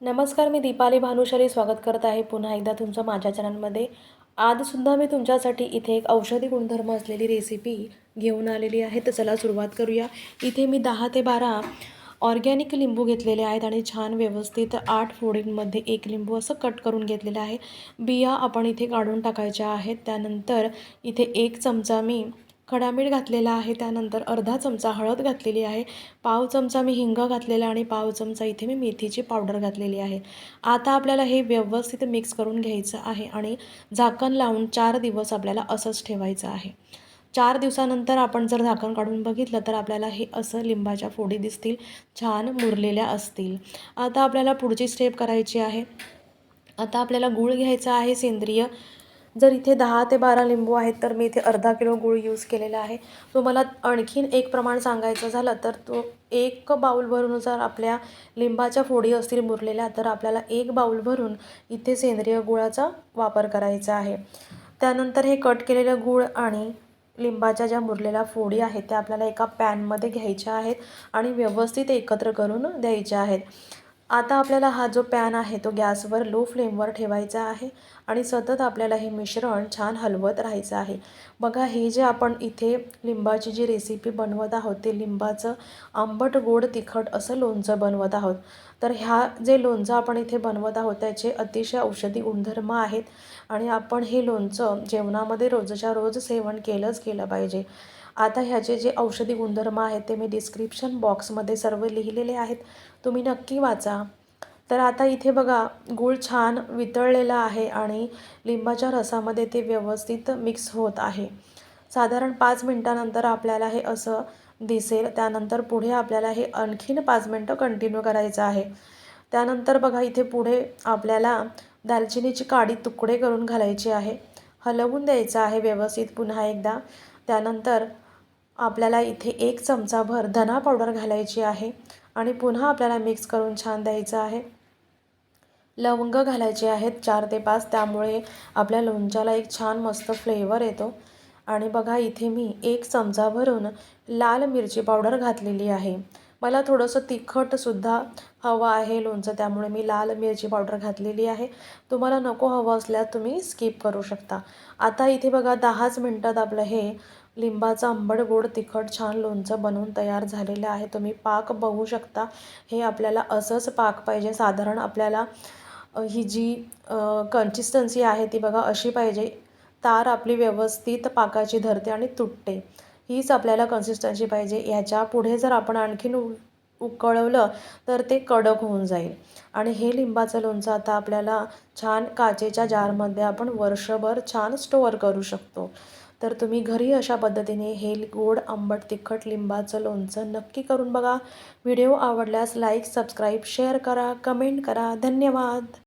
नमस्कार मी दीपाली भानुशाली स्वागत करत आहे. पुन्हा एकदा तुमचं माझ्या चॅनलमध्ये. आजसुद्धा मी तुमच्यासाठी इथे एक औषधी गुणधर्म असलेली रेसिपी घेऊन आलेली आहे. तर चला सुरुवात करूया. इथे मी दहा ते बारा ऑर्गॅनिक लिंबू घेतलेले आहेत आणि छान व्यवस्थित आठ फोडींमध्ये एक लिंबू असं कट करून घेतलेलं आहे. बिया आपण इथे काढून टाकायच्या आहेत. त्यानंतर इथे एक चमचा मी खडामीठ घातलेला आहे त्यानंतर अर्धा चमचा हळद घातलेली आहे पाव चमचा मी हिंग घातलेला आणि पाव चमचा इथे मी मेथीची पावडर घातलेली आहे. आता आपल्याला हे व्यवस्थित मिक्स करून घ्यायचं आहे आणि झाकण लावून चार दिवस आपल्याला असंच ठेवायचं आहे. चार दिवसानंतर आपण जर झाकण काढून बघितलं तर आपल्याला हे असं लिंबाच्या फोडी दिसतील छान मुरलेल्या असतील. आता आपल्याला पुढची स्टेप करायची आहे. आता आपल्याला गूळ घ्यायचा आहे सेंद्रिय जर इथे दहा ते बारा लिंबू आहेत तर मी इथे अर्धा किलो गूळ यूज केलेला आहे. तुम्हाला आणखीन एक प्रमाण सांगायचं झालं तर तो एक बाऊल भरून जर आपल्या लिंबाच्या फोडी असतील मुरलेल्या तर आपल्याला एक बाऊल भरून इथे सेंद्रिय गुळाचा वापर करायचा आहे. त्यानंतर हे कट केलेलं गूळ आणि लिंबाच्या ज्या मुरलेल्या फोडी आहेत त्या आपल्याला एका पॅनमध्ये घ्यायच्या आहेत आणि व्यवस्थित एकत्र करून द्यायच्या आहेत. आता आपल्याला हा जो पॅन आहे तो गॅसवर लो फ्लेमवर ठेवायचा आहे आणि सतत आपल्याला हे मिश्रण छान हलवत राहायचं आहे. बघा हे जे आपण इथे लिंबाची जी रेसिपी बनवत आहोत ते लिंबाचं आंबट गोड तिखट असं लोणचं बनवत आहोत. तर ह्या जे लोणचं आपण इथे बनवत आहोत त्याचे अतिशय औषधी गुणधर्म आहेत आणि आपण हे लोणचं जेवणामध्ये रोजच्या रोज सेवन केलंच केलं पाहिजे. आता ह्याचे जे औषधी गुणधर्म आहेत ते मी डिस्क्रिप्शन बॉक्समध्ये सर्व लिहिलेले आहेत. तुम्ही नक्की वाचा. तर आता इथे बघा गूळ छान वितळलेला आहे आणि लिंबाच्या रसामध्ये ते व्यवस्थित मिक्स होत आहे. साधारण पाच मिनटानंतर आपल्याला हे असं दिसेल. त्यानंतर पुढे आपल्याला हे आणखीन पाच मिनटं कंटिन्यू करायचं आहे. त्यानंतर बघा इथे पुढे आपल्याला दालचिनीची काडी तुकडे करून घालायची आहे. हलवून द्यायचं आहे व्यवस्थित पुन्हा एकदा. त्यानंतर आपल्याला इथे एक चमचाभर धना पावडर घालायची आहे आणि पुन्हा आपल्याला मिक्स करून छान द्यायचं आहे. लवंग घालायचे आहेत चार ते पाच त्यामुळे आपल्या लोणच्याला एक छान मस्त फ्लेवर येतो. आणि बघा इथे मी एक चमचा भरून लाल मिरची पावडर घातलेली आहे. मला थोडंसं तिखटसुद्धा हवं आहे लोणचं त्यामुळे मी लाल मिरची पावडर घातलेली आहे. तुम्हाला नको हवं असल्यास तुम्ही स्किप करू शकता. आता इथे बघा दहाच मिनटात आपलं हे लिंबाचं आंबट गोड तिखट छान लोणचं बनवून तयार झालेलं आहे. तुम्ही पाक बघू शकता. हे आपल्याला असंच पाक पाहिजे. साधारण आपल्याला ही जी कन्सिस्टन्सी आहे ती बघा अशी पाहिजे. तार आपली व्यवस्थित पाकाची धरते आणि तुटते. हीच आपल्याला कन्सिस्टन्सी पाहिजे. ह्याच्या पुढे जर आपण आणखीन उकळवलं तर ते कडक होऊन जाईल. आणि हे लिंबाचं लोणचं आता आपल्याला छान काचेच्या जारमध्ये आपण वर्षभर छान स्टोअर करू शकतो. तर तुम्ही घरी अशा पद्धतीने हे गोड आंबट तिखट लिंबाचं लोणचं नक्की करून बघा. व्हिडिओ आवडल्यास लाईक सबस्क्राईब शेअर करा कमेंट करा. धन्यवाद!